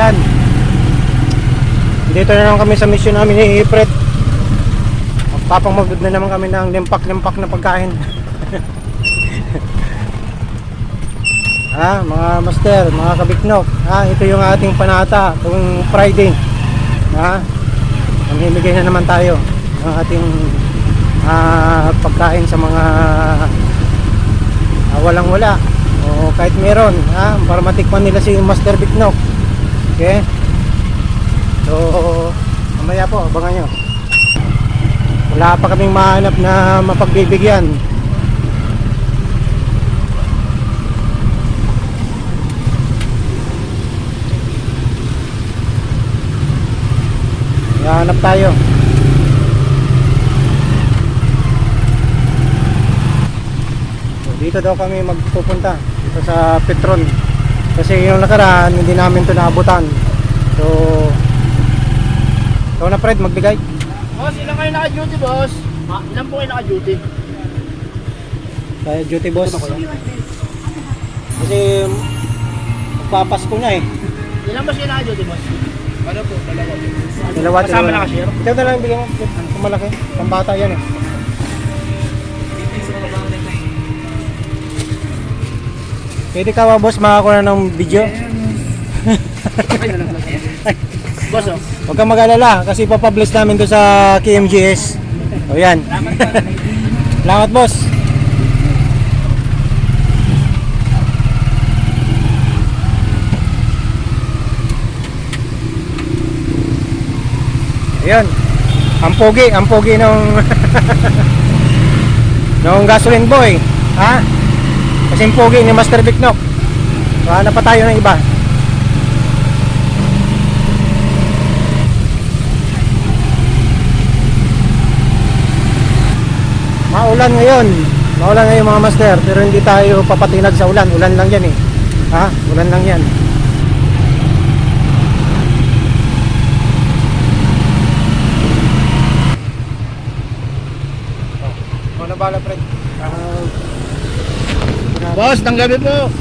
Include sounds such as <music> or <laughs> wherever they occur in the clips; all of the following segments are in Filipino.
Ayan. Dito na naman kami sa mission namin ni Fred. Magpapamagod na naman kami ng limpak-limpak na pagkain. ha, <laughs> mga master, mga kabiknok. Ha, ito yung ating panata tuwing Friday. Ha? Mamimigay na naman tayo ng ating ah, pagkain sa mga ah, walang wala o kahit meron ha, para matikman nila si Master Biknok okay so mamaya po abangan nyo wala pa kaming mahanap na mapagbibigyan Hanap tayo. So, dito daw kami magpupunta dito sa Petron. Kasi yung nakaraan hindi namin to naabutan. So Ikaw na Fred magbigay. Boss, ilan kayo naka-duty, boss? Ha? Ilan po kayo naka-duty? Kaya duty boss. Kasi magpapasko na eh. Ilan boss kayo naka-duty, boss? Ano po, dalawa. Dalawa, Kasama dalawa. naka-share? Ito na lang bigyan mo. Malaki. Pambata yan eh. Pwede ka ba boss makakuha ng video? <laughs> Boss, oh. Huwag kang mag-alala kasi ipapublish namin to sa KMGS. O yan. Salamat boss. Ayan. Ang pogi, ang pogi nung <laughs> nung gasoline boy. Ha? Kasi ang pogi ni Master Biknok. So, hanap pa tayo ng iba. Maulan ngayon. Maulan ngayon mga master. Pero hindi tayo papatinag sa ulan. Ulan lang yan eh. Ha? Ulan lang yan. Oh, ano bala, Fred? Ah, Boss, tanggabi po.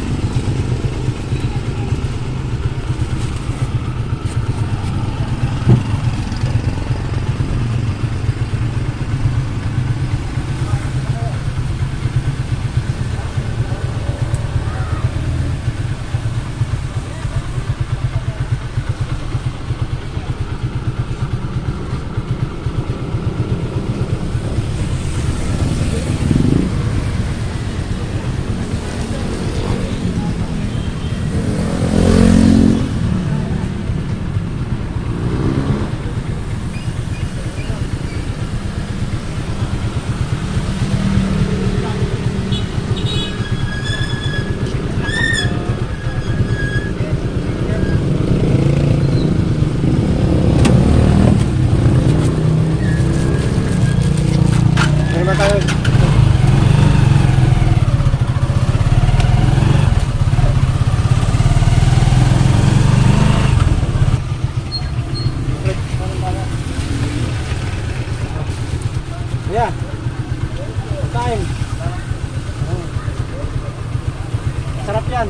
Tayo? Yeah. Oh. Sarap yan.